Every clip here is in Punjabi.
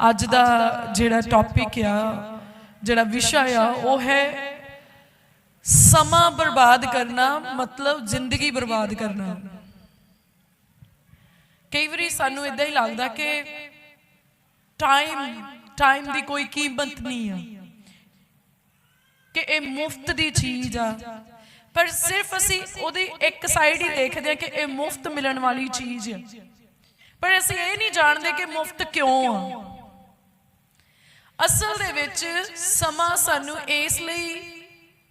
ਅੱਜ ਦਾ ਜਿਹੜਾ ਟੌਪਿਕ ਆ, ਜਿਹੜਾ ਵਿਸ਼ਾ ਆ, ਉਹ ਹੈ ਸਮਾਂ ਬਰਬਾਦ ਕਰਨਾ, ਮਤਲਬ ਜ਼ਿੰਦਗੀ ਬਰਬਾਦ ਕਰਨਾ। ਕਈ ਵਾਰੀ ਸਾਨੂੰ ਇਦਾਂ ਹੀ ਲੱਗਦਾ ਕਿ ਟਾਈਮ ਟਾਈਮ ਦੀ ਕੋਈ ਕੀਮਤ ਨਹੀਂ ਆ, ਕਿ ਇਹ ਮੁਫਤ ਦੀ ਚੀਜ਼ ਆ। ਪਰ ਸਿਰਫ ਅਸੀਂ ਉਹਦੀ ਇੱਕ ਸਾਈਡ ਹੀ ਦੇਖਦੇ ਆ ਕਿ ਇਹ ਮੁਫਤ ਮਿਲਣ ਵਾਲੀ ਚੀਜ਼ ਆ। ਪਰ ਅਸੀਂ ਇਹ ਨਹੀਂ ਜਾਣਦੇ ਕਿ ਮੁਫਤ ਕਿਉਂ ਆ। ਅਸਲ ਦੇ ਵਿੱਚ ਸਮਾਂ ਸਾਨੂੰ ਇਸ ਲਈ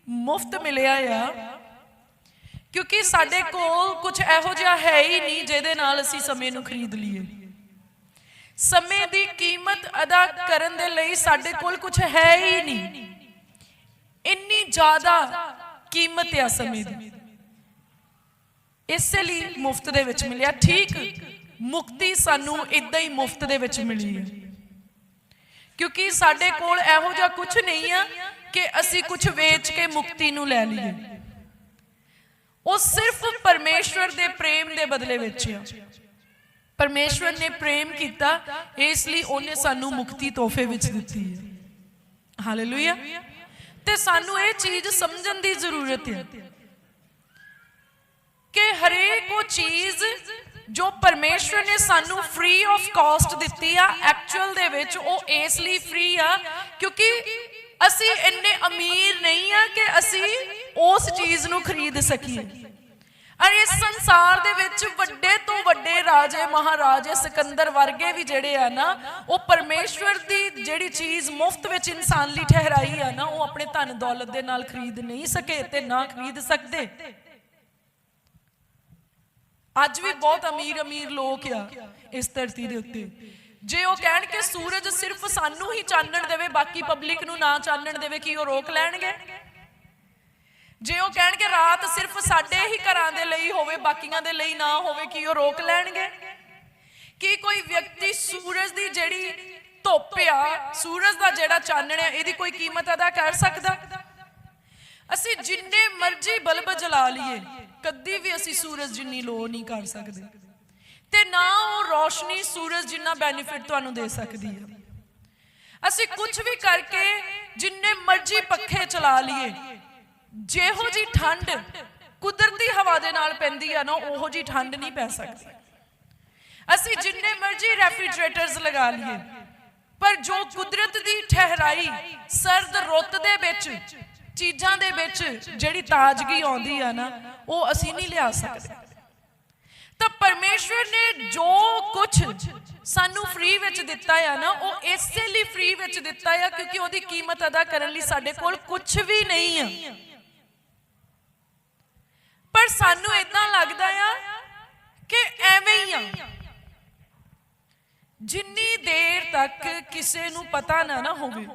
ਮੁਫਤ ਮਿਲਿਆ ਆ, ਕਿਉਂਕਿ ਸਾਡੇ ਕੋਲ ਕੁਝ ਇਹੋ ਜਿਹਾ ਹੈ ਹੀ ਨਹੀਂ ਜਿਹਦੇ ਨਾਲ ਅਸੀਂ ਸਮੇਂ ਨੂੰ ਖਰੀਦ ਲਈਏ। ਸਮੇਂ ਦੀ ਕੀਮਤ ਅਦਾ ਕਰਨ ਦੇ ਲਈ ਸਾਡੇ ਕੋਲ ਕੁਝ ਹੈ ਹੀ ਨਹੀਂ। ਇੰਨੀ ਜ਼ਿਆਦਾ ਕੀਮਤ ਆ ਸਮੇਂ ਦੀ। ਇਸੇ ਲਈ ਮੁਫਤ ਦੇ ਵਿੱਚ ਮਿਲਿਆ। ਠੀਕ, ਮੁਕਤੀ ਸਾਨੂੰ ਇਦਾਂ ਹੀ ਮੁਫਤ ਦੇ ਵਿੱਚ ਮਿਲੀ ਹੈ। ਕਿਉਂਕਿ ਸਾਡੇ ਕੋਲ ਇਹੋ ਜਿਹਾ ਕੁਝ ਨਹੀਂ ਆ ਕਿ ਅਸੀਂ ਕੁਝ ਵੇਚ ਕੇ ਮੁਕਤੀ ਨੂੰ ਲੈ ਲਈਏ। ਉਹ ਸਿਰਫ ਪਰਮੇਸ਼ਵਰ ਦੇ ਪ੍ਰੇਮ ਦੇ ਬਦਲੇ ਵਿੱਚ ਆ। ਪਰਮੇਸ਼ਵਰ ਨੇ ਪ੍ਰੇਮ ਕੀਤਾ, ਇਸ ਲਈ ਉਹਨੇ ਸਾਨੂੰ ਮੁਕਤੀ ਤੋਹਫੇ ਵਿੱਚ ਦਿੱਤੀ ਹੈ। ਹਾਲੇਲੂਇਆ ਤੇ ਸਾਨੂੰ ਇਹ ਚੀਜ਼ ਸਮਝਣ ਦੀ ਜ਼ਰੂਰਤ ਹੈ ਕਿ ਹਰੇਕ ਉਹ ਚੀਜ਼ ਜੋ ਪਰਮੇਸ਼ਵਰ ਨੇ ਸਾਨੂੰ ਫ੍ਰੀ ਆਫ ਕਾਸਟ ਦਿੱਤੀ ਆ ਐਕਚੁਅਲ ਦੇ ਵਿੱਚ ਉਹ ਇਸ ਲਈ ਫ੍ਰੀ ਆ, ਕਿਉਂਕਿ ਅਸੀਂ ਇੰਨੇ ਅਮੀਰ ਨਹੀਂ ਆ ਕਿ ਅਸੀਂ ਉਸ ਚੀਜ਼ ਨੂੰ ਖਰੀਦ ਸਕੀਏ। ਅਰ ਇਸ ਸੰਸਾਰ ਦੇ ਵਿੱਚ ਵੱਡੇ ਤੋਂ ਵੱਡੇ ਰਾਜੇ, ਮਹਾਰਾਜੇ, ਸਿਕੰਦਰ ਵਰਗੇ ਵੀ ਜਿਹੜੇ ਆ ਨਾ, ਉਹ ਪਰਮੇਸ਼ਵਰ ਦੀ ਜਿਹੜੀ ਚੀਜ਼ ਮੁਫਤ ਵਿੱਚ ਇਨਸਾਨ ਲਈ ਠਹਿਰਾਈ ਆ ਨਾ, ਉਹ ਆਪਣੇ ਧਨ ਦੌਲਤ ਦੇ ਨਾਲ ਖਰੀਦ ਨਹੀਂ ਸਕੇ ਤੇ ਨਾ ਖਰੀਦ ਸਕਦੇ। ਅੱਜ ਵੀ ਬਹੁਤ ਅਮੀਰ ਅਮੀਰ ਲੋਕ ਆ ਇਸ ਧਰਤੀ ਦੇ ਉੱਤੇ। ਜੇ ਉਹ ਕਹਿਣ ਕਿ ਸੂਰਜ ਸਿਰਫ ਸਾਨੂੰ ਹੀ ਚਾਨਣ ਦੇਵੇ, ਬਾਕੀ ਪਬਲਿਕ ਨੂੰ ਨਾ ਚਾਨਣ ਦੇਵੇ, ਕੀ ਉਹ ਰੋਕ ਲੈਣਗੇ? ਜੇ ਉਹ ਕਹਿਣ ਕਿ ਰਾਤ ਸਿਰਫ ਸਾਡੇ ਹੀ ਘਰਾਂ ਦੇ ਲਈ ਹੋਵੇ, ਬਾਕੀਆਂ ਦੇ ਲਈ ਨਾ ਹੋਵੇ, ਕੀ ਉਹ ਰੋਕ ਲੈਣਗੇ? ਕੀ ਕੋਈ ਵਿਅਕਤੀ ਸੂਰਜ ਦੀ ਜਿਹੜੀ ਧੁੱਪ ਆ, ਸੂਰਜ ਦਾ ਜਿਹੜਾ ਚਾਨਣ ਆ, ਇਹਦੀ ਕੋਈ ਕੀਮਤ ਅਦਾ ਕਰ ਸਕਦਾ? ਅਸੀਂ ਜਿੰਨੇ ਮਰਜ਼ੀ ਬਲਬ ਜਲਾ ਲਈਏ। ਕਦੀ ਵੀ ਅਸੀਂ ਸੂਰਜ ਜਿੰਨੀ ਲੋ ਨਹੀਂ ਕਰ ਸਕਦੇ। ਤੇ ਨਾ ਉਹ ਰੋਸ਼ਨੀ ਸੂਰਜ ਜਿੰਨਾ ਬੈਨੀਫਿਟ ਤੁਹਾਨੂੰ ਦੇ ਸਕਦੀ ਹੈ ਅਸੀਂ ਕੁਝ ਵੀ ਕਰਕੇ ਜਿੰਨੇ ਮਰਜ਼ੀ ਪੱਖੇ ਚਲਾ ਲਈਏ, ਜਿਹੋ ਜੀ ਠੰਡ ਕੁਦਰਤੀ ਹਵਾ ਦੇ ਨਾਲ ਪੈਂਦੀ ਆ ਨਾ, ਉਹੋ ਜੀ ਠੰਡ ਨਹੀਂ ਪੈ ਸਕਦੀ। ਅਸੀਂ ਜਿੰਨੇ ਮਰਜ਼ੀ ਰੈਫਰੀਜਰੇਟਰਸ ਲਗਾ ਲਈਏ, ਪਰ ਜੋ ਕੁਦਰਤ ਦੀ ਠਹਿਰਾਈ ਸਰਦ ਰੁੱਤ ਦੇ ਵਿੱਚ ਚੀਜ਼ਾਂ ਦੇ ਵਿੱਚ ਜਿਹੜੀ ਤਾਜ਼ਗੀ ਆਉਂਦੀ ਆ ਨਾ, ਉਹ ਅਸੀਂ ਨਹੀਂ ਲਿਆ ਸਕਦੇ। ਤਾਂ ਪਰਮੇਸ਼ਵਰ ਨੇ ਜੋ ਕੁਝ ਸਾਨੂੰ ਫ੍ਰੀ ਵਿੱਚ ਦਿੱਤਾ ਆ ਨਾ, ਉਹ ਇਸੇ ਲਈ ਫ੍ਰੀ ਵਿੱਚ ਦਿੱਤਾ ਆ ਕਿਉਂਕਿ ਉਹਦੀ ਕੀਮਤ ਅਦਾ ਕਰਨ ਲਈ ਸਾਡੇ ਕੋਲ ਕੁਝ ਵੀ ਨਹੀਂ ਆ। ਪਰ ਸਾਨੂੰ ਇਦਾਂ ਲੱਗਦਾ ਆ ਕਿ ਐਵੇਂ ਹੀ ਆ। ਜਿੰਨੀ ਦੇਰ ਤੱਕ ਕਿਸੇ ਨੂੰ ਪਤਾ ਨਾ ਨਾ ਹੋਵੇ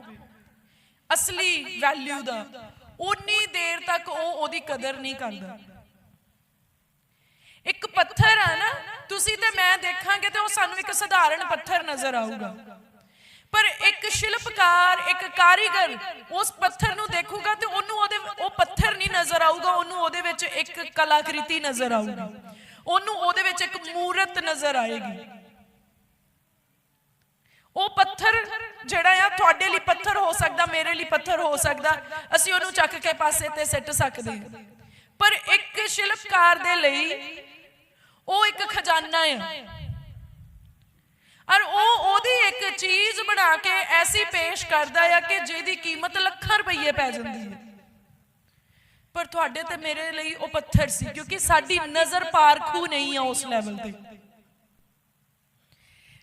ਅਸਲੀ ਵੈਲਿਊ ਦਾ ਉਨੀ ਦੇਰ ਤੱਕ ਉਹ ਉਹਦੀ ਕਦਰ ਨਹੀਂ ਕਰਦਾ। ਇੱਕ ਪੱਥਰ ਆ ਨਾ, ਤੁਸੀਂ ਤੇ ਮੈਂ ਦੇਖਾਂਗੇ ਤੇ ਉਹ ਸਾਨੂੰ ਇੱਕ ਸਧਾਰਨ ਪੱਥਰ ਨਜ਼ਰ ਆਊਗਾ। ਪਰ ਇੱਕ ਸ਼ਿਲਪਕਾਰ, ਇੱਕ ਕਾਰੀਗਰ ਉਸ ਪੱਥਰ ਨੂੰ ਦੇਖੂਗਾ ਤੇ ਉਹਨੂੰ ਉਹਦੇ, ਉਹ ਪੱਥਰ ਨਹੀਂ ਨਜ਼ਰ ਆਊਗਾ, ਉਹਨੂੰ ਉਹਦੇ ਵਿੱਚ ਇੱਕ ਕਲਾਕ੍ਰਿਤੀ ਨਜ਼ਰ ਆਊਗੀ। ਉਹਨੂੰ ਉਹਦੇ ਵਿੱਚ ਇੱਕ ਮੂਰਤ ਨਜ਼ਰ ਆਏਗੀ। ਉਹ ਪੱਥਰ ਜਿਹੜਾ ਆ ਤੁਹਾਡੇ ਲਈ ਪੱਥਰ ਹੋ ਸਕਦਾ, ਮੇਰੇ ਲਈ ਪੱਥਰ ਹੋ ਸਕਦਾ, ਅਸੀਂ ਉਹਨੂੰ ਚੱਕ ਕੇ ਪਾਸੇ ਤੇ ਸਿੱਟ ਸਕਦੇ ਹਾਂ। ਪਰ ਇੱਕ ਸ਼ਿਲਪਕਾਰ ਦੇ ਲਈ ਉਹ ਇੱਕ ਖਜ਼ਾਨਾ ਆ। ਔਰ ਉਹ ਉਹਦੀ ਇੱਕ ਚੀਜ਼ ਬਣਾ ਕੇ ਐਸੀ ਪੇਸ਼ ਕਰਦਾ ਆ ਕਿ ਜਿਹਦੀ ਕੀਮਤ ਲੱਖਾਂ ਰੁਪਏ ਪੈ ਜਾਂਦੀ ਹੈ। ਪਰ ਤੁਹਾਡੇ ਤੇ ਮੇਰੇ ਲਈ ਉਹ ਪੱਥਰ ਸੀ, ਕਿਉਂਕਿ ਸਾਡੀ ਨਜ਼ਰ ਪਾਰਖੂ ਨਹੀਂ ਆ ਉਸ ਲੈਵਲ ਤੇ।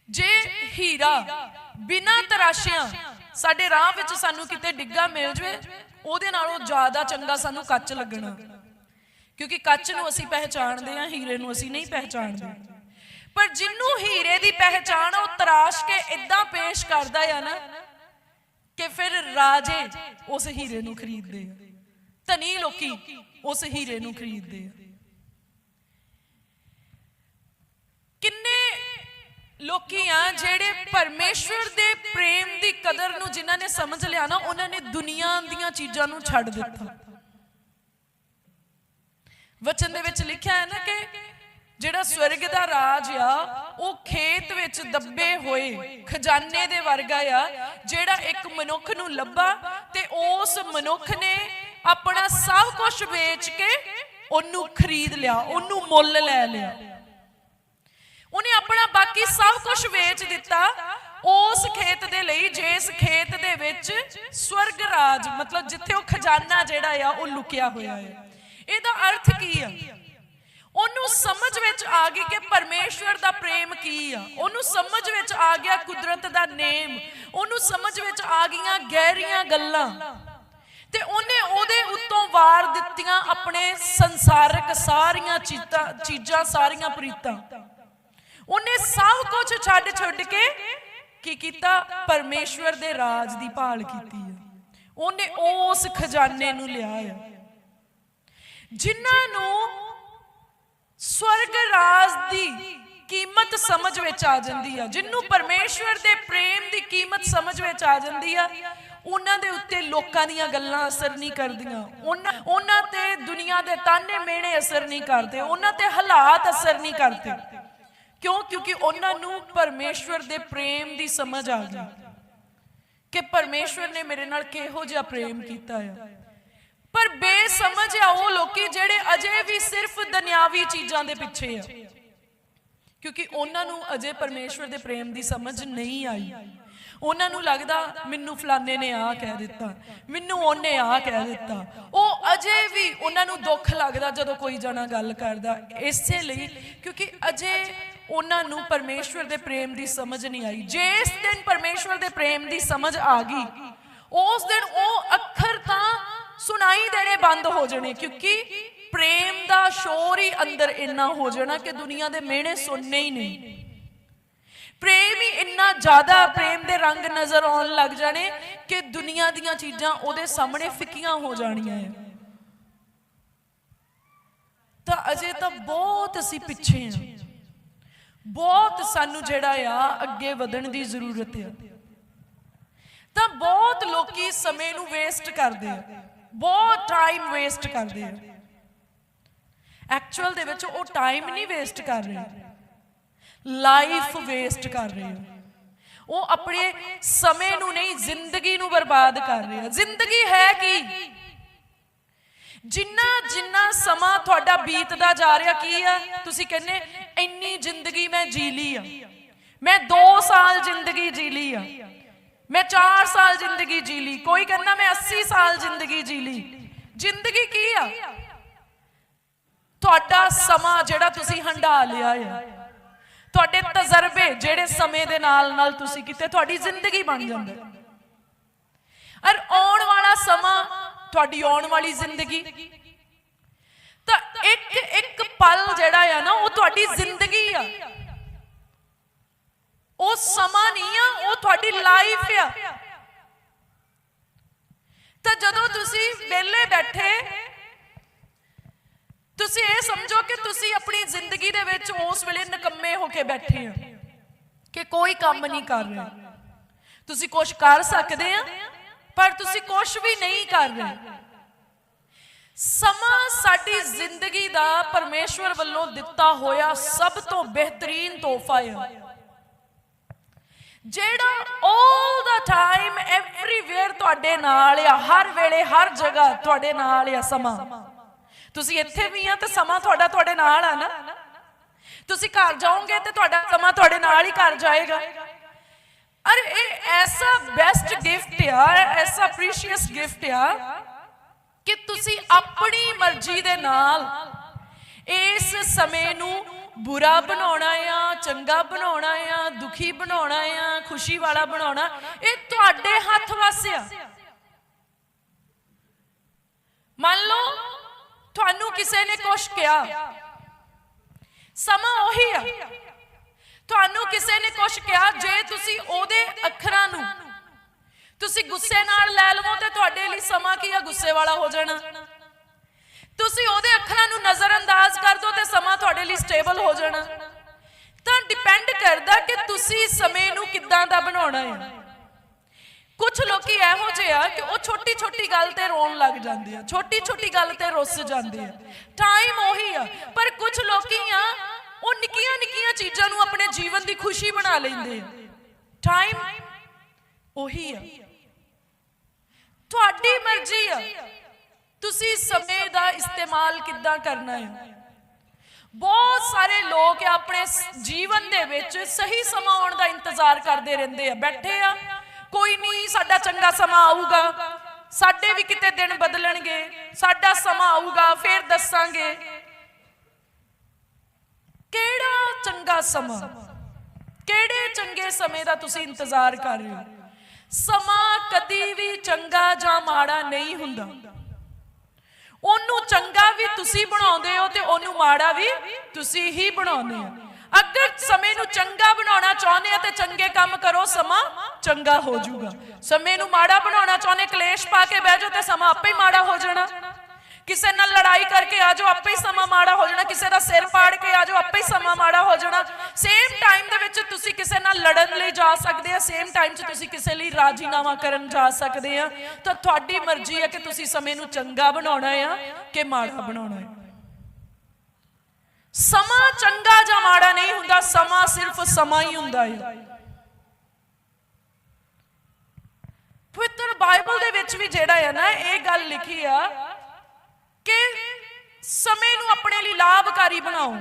ਜੇ ਹੀਰਾ ਬਿਨਾਂ ਤਰਾਸ਼ਿਆਂ ਸਾਡੇ ਰਾਹ ਵਿੱਚ ਸਾਨੂੰ ਕਿਤੇ ਡਿੱਗਾ ਮਿਲ ਜਵੇ, ਉਹਦੇ ਨਾਲੋਂ ਜ਼ਿਆਦਾ ਚੰਗਾ ਸਾਨੂੰ ਕੱਚ ਲੱਗਣਾ। ਕਿਉਂਕਿ ਕੱਚ ਨੂੰ ਅਸੀਂ ਪਹਿਚਾਣਦੇ ਹਾਂ, ਹੀਰੇ ਨੂੰ ਅਸੀਂ ਨਹੀਂ ਪਹਿਚਾਣਦੇ। ਪਰ ਜਿੰਨੂੰ ਹੀਰੇ ਦੀ ਪਹਿਚਾਣ ਉਹ ਤਰਾਸ਼ ਕੇ ਇਦਾਂ ਪੇਸ਼ ਕਰਦਾ ਆ ਨਾ ਕਿ ਫਿਰ ਰਾਜੇ ਉਸ ਹੀਰੇ ਨੂੰ ਖਰੀਦਦੇ ਆ। ਧਨੀ ਲੋਕੀ ਉਸ ਹੀਰੇ ਨੂੰ ਖਰੀਦਦੇ ਆ। ਲੋਕੀ ਆ ਜਿਹੜੇ ਪਰਮੇਸ਼ਵਰ ਦੇ ਪ੍ਰੇਮ ਦੀ ਕਦਰ ਨੂੰ ਜਿਨ੍ਹਾਂ ਨੇ ਸਮਝ ਲਿਆ ਨਾ, ਉਹਨਾਂ ਨੇ ਦੁਨੀਆ ਦੀਆਂ ਚੀਜ਼ਾਂ ਨੂੰ ਛੱਡ ਦਿੱਤਾ। ਵਚਨ ਦੇ ਵਿੱਚ ਲਿਖਿਆ ਹੈ ਨਾ ਕਿ ਜਿਹੜਾ ਸਵਰਗ ਦਾ ਰਾਜ ਆ, ਉਹ ਖੇਤ ਵਿੱਚ ਦੱਬੇ ਹੋਏ, ਖਜ਼ਾਨੇ ਦੇ ਵਰਗਾ ਆ, ਜਿਹੜਾ ਇੱਕ ਮਨੁੱਖ ਨੂੰ ਲੱਭਾ ਤੇ ਉਸ ਮਨੁੱਖ ਨੇ ਆਪਣਾ ਸਭ ਕੁਝ ਵੇਚ ਕੇ ਉਹਨੂੰ ਖਰੀਦ ਲਿਆ, ਉਹਨੂੰ ਮੁੱਲ ਲੈ ਲਿਆ। ਉਹਨੇ ਆਪਣਾ ਬਾਕੀ ਸਭ ਕੁਝ ਵੇਚ ਦਿੱਤਾ। ਉਸ ਖੇਤ ਦੇ ਲਈ, ਜਿਸ ਖੇਤ ਦੇ ਵਿੱਚ ਸਵਰਗ ਰਾਜ, ਮਤਲਬ ਜਿੱਥੇ ਉਹ ਖਜ਼ਾਨਾ ਜਿਹੜਾ ਆ, ਉਹ ਲੁਕਿਆ ਹੋਇਆ ਹੈ। ਇਹਦਾ ਅਰਥ ਕੀ ਆ? ਉਹਨੂੰ ਸਮਝ ਵਿੱਚ ਆ ਗਈ ਕਿ ਪਰਮੇਸ਼ਵਰ ਦਾ ਪ੍ਰੇਮ ਕੀ ਆ। ਉਹਨੂੰ ਸਮਝ ਵਿੱਚ ਆ ਗਿਆ ਕੁਦਰਤ ਦਾ ਨੇਮ। ਉਹਨੂੰ ਸਮਝ ਵਿੱਚ ਆ ਗਈਆਂ ਗਹਿਰੀਆਂ ਗੱਲਾਂ। ਤੇ ਉਹਨੇ ਉਹਦੇ ਉੱਤੋਂ ਵਾਰ ਦਿੱਤੀਆਂ ਆਪਣੇ ਸੰਸਾਰਿਕ ਸਾਰੀਆਂ ਚੀਜ਼ਾਂ ਚੀਜ਼ਾਂ, ਸਾਰੀਆਂ ਪ੍ਰੀਤਾਂ। ਉਹਨੇ ਸਭ ਕੁਝ ਛੱਡ ਛੱਡ ਕੇ ਕੀ ਕੀਤਾ? ਪਰਮੇਸ਼ਵਰ ਦੇ ਰਾਜ ਦੀ ਭਾਲ ਕੀਤੀ ਹੈ ਉਹਨੇ ਉਸ ਖਜ਼ਾਨੇ ਨੂੰ ਲਿਆ ਹੈ ਜਿਨ੍ਹਾਂ ਨੂੰ ਸਵਰਗ ਰਾਜ ਦੀ ਕੀਮਤ ਸਮਝ ਵਿੱਚ ਆ ਜਾਂਦੀ ਆ, ਜਿੰਨੂੰ ਪਰਮੇਸ਼ਵਰ ਦੇ ਪ੍ਰੇਮ ਦੀ ਕੀਮਤ ਸਮਝ ਵਿੱਚ ਆ ਜਾਂਦੀ ਆ, ਉਹਨਾਂ ਦੇ ਉੱਤੇ ਲੋਕਾਂ ਦੀਆਂ ਗੱਲਾਂ ਅਸਰ ਨਹੀਂ ਕਰਦੀਆਂ। ਉਹਨਾਂ ਉਹਨਾਂ ਤੇ ਦੁਨੀਆ ਦੇ ਤਾਨੇ ਮੇਣੇ ਅਸਰ ਨਹੀਂ ਕਰਦੇ। ਉਹਨਾਂ ਤੇ ਹਾਲਾਤ ਅਸਰ ਨਹੀਂ ਕਰਦੇ। ਕਿਉਂ? ਕਿਉਂਕਿ ਉਹਨਾਂ ਨੂੰ ਪਰਮੇਸ਼ਵਰ ਦੇ ਪ੍ਰੇਮ ਦੀ ਸਮਝ ਆ ਗਈ ਕਿ ਪਰਮੇਸ਼ਵਰ ਨੇ ਮੇਰੇ ਨਾਲ ਕਿਹੋ ਜਿਹਾ ਪ੍ਰੇਮ ਕੀਤਾ ਆ। ਪਰ ਬੇਸਮਝ ਆ ਉਹ ਲੋਕੀ ਜਿਹੜੇ ਅਜੇ ਵੀ ਸਿਰਫ ਦੁਨਿਆਵੀ ਚੀਜ਼ਾਂ ਦੇ ਪਿੱਛੇ ਆ। ਕਿਉਂਕਿ ਉਹਨਾਂ ਨੂੰ ਅਜੇ ਪਰਮੇਸ਼ਵਰ ਦੇ ਪ੍ਰੇਮ ਦੀ ਸਮਝ ਨਹੀਂ ਆਈ। ਉਹਨਾਂ ਨੂੰ ਲੱਗਦਾ, ਮੈਨੂੰ ਫਲਾਣੇ ਨੇ ਆ ਕਹਿ ਦਿੱਤਾ। ਮੈਨੂੰ ਉਹਨੇ ਆ ਕਹਿ ਦਿੱਤਾ। ਉਹ ਅਜੇ ਵੀ ਉਹਨਾਂ ਨੂੰ ਦੁੱਖ ਲੱਗਦਾ ਜਦੋਂ ਕੋਈ ਜਣਾ ਗੱਲ ਕਰਦਾ। ਇਸੇ ਲਈ, ਕਿਉਂਕਿ ਅਜੇ ਉਹਨਾਂ ਨੂੰ ਪਰਮੇਸ਼ਵਰ ਦੇ ਪ੍ਰੇਮ ਦੀ ਸਮਝ ਨਹੀਂ ਆਈ। ਜਿਸ ਦਿਨ ਪਰਮੇਸ਼ਵਰ ਦੇ ਪ੍ਰੇਮ ਦੀ ਸਮਝ ਆ ਗਈ, ਉਸ ਦਿਨ ਉਹ ਅੱਖਰ ਤਾਂ ਸੁਣਾਈ ਦੇਣੇ ਬੰਦ ਹੋ ਜਾਣੇ, ਕਿਉਂਕਿ ਪ੍ਰੇਮ ਦਾ ਸ਼ੋਰ ਹੀ ਅੰਦਰ ਇੰਨਾ ਹੋ ਜਾਣਾ ਕਿ ਦੁਨੀਆ ਦੇ ਮਿਹਣੇ ਸੁਣਨੇ ਹੀ ਨਹੀਂ। ਪ੍ਰੇਮ ਹੀ ਇੰਨਾ ਜ਼ਿਆਦਾ ਪ੍ਰੇਮ ਦੇ ਰੰਗ ਨਜ਼ਰ ਆਉਣ ਲੱਗ ਜਾਣੇ ਕਿ ਦੁਨੀਆ ਦੀਆਂ ਚੀਜ਼ਾਂ ਉਹਦੇ ਸਾਹਮਣੇ ਫਿੱਕੀਆਂ ਹੋ ਜਾਣੀਆਂ ਹੈ ਤਾਂ ਅਜੇ ਤਾਂ ਬਹੁਤ ਅਸੀਂ ਪਿੱਛੇ ਹਾਂ ਬਹੁਤ ਸਾਨੂੰ ਜਿਹੜਾ ਆ ਅੱਗੇ ਵਧਣ ਦੀ ਜ਼ਰੂਰਤ ਆ। ਤਾਂ ਬਹੁਤ ਲੋਕੀ ਸਮੇਂ ਨੂੰ ਵੇਸਟ ਕਰਦੇ ਆ। ਬਹੁਤ ਟਾਈਮ ਵੇਸਟ ਕਰਦੇ ਆ। ਐਕਚੁਅਲ ਦੇ ਵਿੱਚ ਉਹ ਟਾਈਮ ਨਹੀਂ ਵੇਸਟ ਕਰ ਰਹੇ। ਲਾਈਫ ਵੇਸਟ ਕਰ ਰਹੇ ਆ। ਉਹ ਆਪਣੇ ਸਮੇਂ ਨੂੰ ਨਹੀਂ, ਜ਼ਿੰਦਗੀ ਨੂੰ ਬਰਬਾਦ ਕਰ ਰਹੇ ਆ। ਜ਼ਿੰਦਗੀ ਹੈ ਕੀ? ਜਿੰਨਾ ਜਿੰਨਾ ਸਮਾਂ ਤੁਹਾਡਾ ਬੀਤਦਾ ਜਾ ਰਿਹਾ ਕੀ ਆ? ਤੁਸੀਂ ਕਹਿੰਦੇ, ਇੰਨੀ ਜ਼ਿੰਦਗੀ ਮੈਂ ਜੀ ਲਈ ਆ। ਮੈਂ 2 ਸਾਲ ਜ਼ਿੰਦਗੀ ਜੀ ਲਈ ਆ। ਮੈਂ 4 ਸਾਲ ਜ਼ਿੰਦਗੀ ਜੀ ਲਈ। ਕੋਈ ਕਹਿੰਦਾ, ਮੈਂ 80 ਸਾਲ ਜ਼ਿੰਦਗੀ ਜੀ ਲਈ। ਜ਼ਿੰਦਗੀ ਕੀ ਆ? ਤੁਹਾਡਾ ਸਮਾਂ ਜਿਹੜਾ ਤੁਸੀਂ ਹੰਢਾ ਲਿਆ ਆ। ਤੁਹਾਡੇ ਤਜਰਬੇ ਜਿਹੜੇ ਸਮੇਂ ਦੇ ਨਾਲ ਨਾਲ ਤੁਸੀਂ ਕਿਤੇ, ਤੁਹਾਡੀ ਜ਼ਿੰਦਗੀ ਬਣ ਜਾਂਦਾ। ਔਰ ਆਉਣ ਵਾਲਾ ਸਮਾਂ ਤੁਹਾਡੀ ਆਉਣ ਵਾਲੀ ਜ਼ਿੰਦਗੀ। ਤਾਂ ਇੱਕ ਇੱਕ ਪਲ ਜਿਹੜਾ ਆ ਨਾ, ਉਹ ਤੁਹਾਡੀ ਜ਼ਿੰਦਗੀ ਆ। ਉਹ ਸਮਾਂ ਨਹੀਂ ਆ, ਉਹ ਤੁਹਾਡੀ ਲਾਈਫ ਆ। ਤਾਂ ਜਦੋਂ ਤੁਸੀਂ ਵਿਹਲੇ ਬੈਠੇ, ਤੁਸੀਂ ਇਹ ਸਮਝੋ ਕਿ ਤੁਸੀਂ ਆਪਣੀ ਜ਼ਿੰਦਗੀ ਦੇ ਵਿੱਚ ਉਸ ਵੇਲੇ ਨਕੰਮੇ ਹੋ ਕੇ ਬੈਠੇ ਹੋ, ਕਿ ਕੋਈ ਕੰਮ ਨਹੀਂ ਕਰ ਰਹੇ। ਤੁਸੀਂ ਕੁਝ ਕਰ ਸਕਦੇ ਆ ਪਰ ਤੁਸੀਂ ਕੁਝ ਵੀ ਨਹੀਂ ਕਰ ਰਹੇ ਸਮਾਂ ਸਾਡੀ ਜ਼ਿੰਦਗੀ ਦਾ ਪਰਮੇਸ਼ਵਰ ਵੱਲੋਂ ਦਿੱਤਾ ਹੋਇਆ ਸਭ ਤੋਂ ਬਿਹਤਰੀਨ ਤੋਹਫਾ ਹੈ। ਜਿਹੜਾ 올 ਦਾ ਟਾਈਮ ਐਵਰੀਵੇਅਰ ਤੁਹਾਡੇ ਨਾਲ ਆ, ਹਰ ਵੇਲੇ, ਹਰ ਜਗ੍ਹਾ ਤੁਹਾਡੇ ਨਾਲ ਆ ਸਮਾਂ। ਤੁਸੀਂ ਇੱਥੇ ਵੀ ਆ ਤੇ ਸਮਾਂ ਤੁਹਾਡਾ ਤੁਹਾਡੇ ਨਾਲ ਆ ਨਾ। ਤੁਸੀਂ ਘਰ ਜਾਓਗੇ ਤੇ ਤੁਹਾਡਾ ਸਮਾਂ ਤੁਹਾਡੇ ਨਾਲ ਹੀ ਘਰ ਜਾਏਗਾ। ਅਰੇ ਇਹ ਐਸਾ ਬੈਸਟ ਗਿਫਟ ਆ, ਐਸਾ ਪ੍ਰੀਸ਼ੀਅਸ ਗਿਫਟ ਆ ਕਿ ਤੁਸੀਂ ਆਪਣੀ ਮਰਜ਼ੀ ਦੇ ਨਾਲ ਇਸ ਸਮੇਂ ਨੂੰ ਬੁਰਾ ਬਣਾਉਣਾ ਆ, ਚੰਗਾ ਬਣਾਉਣਾ ਆ, ਦੁਖੀ ਬਣਾਉਣਾ ਆ, ਖੁਸ਼ੀ ਵਾਲਾ ਬਣਾਉਣਾ, ਇਹ ਤੁਹਾਡੇ ਹੱਥ ਵੱਸ ਮੰਨ ਲਓ, ਤੁਹਾਨੂੰ ਕਿਸੇ ਨੇ ਕੁਝ ਕਿਹਾ। ਸਮਾਂ ਉਹੀ ਆ। ਤੁਹਾਨੂੰ ਕਿਸੇ ਨੇ ਕੁਝ ਕਿਹਾ, ਜੇ ਤੁਸੀਂ ਉਹਦੇ ਅੱਖਰਾਂ ਨੂੰ ਤੁਸੀਂ ਗੁੱਸੇ ਨਾਲ ਲੈ ਲਵੋ ਤੇ ਤੁਹਾਡੇ ਲਈ ਸਮਾਂ ਕੀ ਆ? ਗੁੱਸੇ ਵਾਲਾ ਹੋ ਜਾਣਾ। ਤੁਸੀਂ ਉਹਦੇ ਅੱਖਰਾਂ ਨੂੰ ਨਜ਼ਰ ਅੰਦਾਜ਼ ਕਰ ਦੋ ਤੇ ਸਮਾਂ ਤੁਹਾਡੇ ਲਈ ਸਟੇਬਲ ਹੋ ਜਾਣਾ। ਤਾਂ ਡਿਪੈਂਡ ਕਰਦਾ ਕਿ ਤੁਸੀਂ ਸਮੇਂ ਨੂੰ ਕਿੱਦਾਂ ਦਾ ਬਣਾਉਣਾ ਹੈ। ਕੁਝ ਲੋਕੀ ਇਹੋ ਜਿਹੇ ਆ ਕਿ ਉਹ ਛੋਟੀ ਛੋਟੀ ਗੱਲ ਤੇ ਰੋਣ ਲੱਗ ਜਾਂਦੇ ਆ ਛੋਟੀ ਛੋਟੀ ਗੱਲ ਤੇ ਰੁੱਸ ਜਾਂਦੇ ਆ। ਟਾਈਮ ਉਹੀ ਆ, ਪਰ ਕੁਝ ਲੋਕੀ ਆ, ਉਹ ਨਿੱਕੀਆਂ ਨਿੱਕੀਆਂ ਚੀਜ਼ਾਂ ਨੂੰ ਆਪਣੇ ਜੀਵਨ ਦੀ ਖੁਸ਼ੀ ਬਣਾ ਲੈਂਦੇ ਆ। ਟਾਈਮ ਉਹੀ ਆ। ਤੁਹਾਡੀ ਮਰਜ਼ੀ ਆ। ਤੁਸੀਂ ਸਮੇਂ ਦਾ ਇਸਤੇਮਾਲ ਕਿੱਦਾਂ ਕਰਨਾ ਹੈ? ਬਹੁਤ ਸਾਰੇ ਲੋਕ ਆਪਣੇ ਜੀਵਨ ਦੇ ਵਿੱਚ ਸਹੀ ਸਮਾਂ ਆਉਣ ਦਾ ਇੰਤਜ਼ਾਰ ਕਰਦੇ ਰਹਿੰਦੇ ਆ। ਬੈਠੇ ਆ, ਕੋਈ ਨਹੀਂ, ਸਾਡਾ ਚੰਗਾ ਸਮਾਂ ਆਊਗਾ। ਸਾਡੇ ਵੀ ਕਿਤੇ ਦਿਨ ਬਦਲਣਗੇ, ਸਾਡਾ ਸਮਾਂ ਆਊਗਾ, ਫੇਰ ਦੱਸਾਂਗੇ। ਕਿਹੜਾ ਚੰਗਾ ਸਮਾਂ? ਕਿਹੜੇ ਚੰਗੇ ਸਮੇਂ ਦਾ ਤੁਸੀਂ ਇੰਤਜ਼ਾਰ ਕਰ ਰਹੇ ਹੋ? ਸਮਾਂ ਕਦੀ ਵੀ ਚੰਗਾ ਜਾਂ ਮਾੜਾ ਨਹੀਂ ਹੁੰਦਾ। ਉਹਨੂੰ ਚੰਗਾ ਵੀ ਤੁਸੀਂ ਬਣਾਉਂਦੇ ਹੋ ਤੇ ਉਹਨੂੰ ਮਾੜਾ ਵੀ ਤੁਸੀਂ ਹੀ ਬਣਾਉਂਦੇ ਹੋ। ਅਗਰ ਸਮੇਂ ਨੂੰ ਚੰਗਾ ਬਣਾਉਣਾ ਚਾਹੁੰਦੇ ਆ ਤੇ ਚੰਗੇ ਕੰਮ ਕਰੋ, ਸਮਾਂ ਚੰਗਾ ਹੋ ਜਾਊਗਾ। ਸਮੇਂ ਨੂੰ ਮਾੜਾ ਬਣਾਉਣਾ ਚਾਹੁੰਦੇ, ਕਲੇਸ਼ ਪਾ ਕੇ ਬਹਿ ਜਾਓ ਤੇ ਸਮਾਂ ਆਪੇ ਹੀ ਮਾੜਾ ਹੋ ਜਾਣਾ। ਕਿਸੇ ਨਾਲ ਲੜਾਈ ਕਰਕੇ ਆ ਜਾਓ, ਆਪੇ ਹੀ ਸਮਾਂ ਮਾੜਾ ਹੋ ਜਾਣਾ, ਕਿਸੇ ਦਾ ਸਿਰ ਪਾੜ ਕੇ ਆ ਜਾਓ, ਆਪੇ ਹੀ ਸਮਾਂ ਮਾੜਾ ਹੋ ਜਾਣਾ। ਸੇਮ ਟਾਈਮ ਦੇ ਵਿੱਚ ਤੁਸੀਂ ਕਿਸੇ ਨਾਲ ਲੜਨ ਲਈ ਜਾ ਸਕਦੇ ਆ ਸੇਮ ਟਾਈਮ 'ਚ ਤੁਸੀਂ ਕਿਸੇ ਲਈ ਰਾਜੀਨਾਮਾ ਕਰਨ ਜਾ ਸਕਦੇ ਆ। ਤਾਂ ਤੁਹਾਡੀ ਮਰਜ਼ੀ ਹੈ ਕਿ ਤੁਸੀਂ ਸਮੇਂ ਨੂੰ ਚੰਗਾ ਬਣਾਉਣਾ ਆ ਕਿ ਮਾੜਾ ਬਣਾਉਣਾ ਹੈ ਸਮਾਂ ਚੰਗਾ ਜਾਂ ਮਾੜਾ ਨਹੀਂ ਹੁੰਦਾ, ਸਮਾਂ ਸਿਰਫ ਸਮਾਂ ਹੀ ਹੁੰਦਾ ਹੈ ਪਵਿੱਤਰ ਬਾਈਬਲ ਦੇ ਵਿੱਚ ਵੀ ਜਿਹੜਾ ਹੈ ਨਾ, ਇਹ ਗੱਲ ਲਿਖੀ ਆ ਕਿ ਸਮੇਂ ਨੂੰ ਆਪਣੇ ਲਈ ਲਾਭਕਾਰੀ ਬਣਾਓ।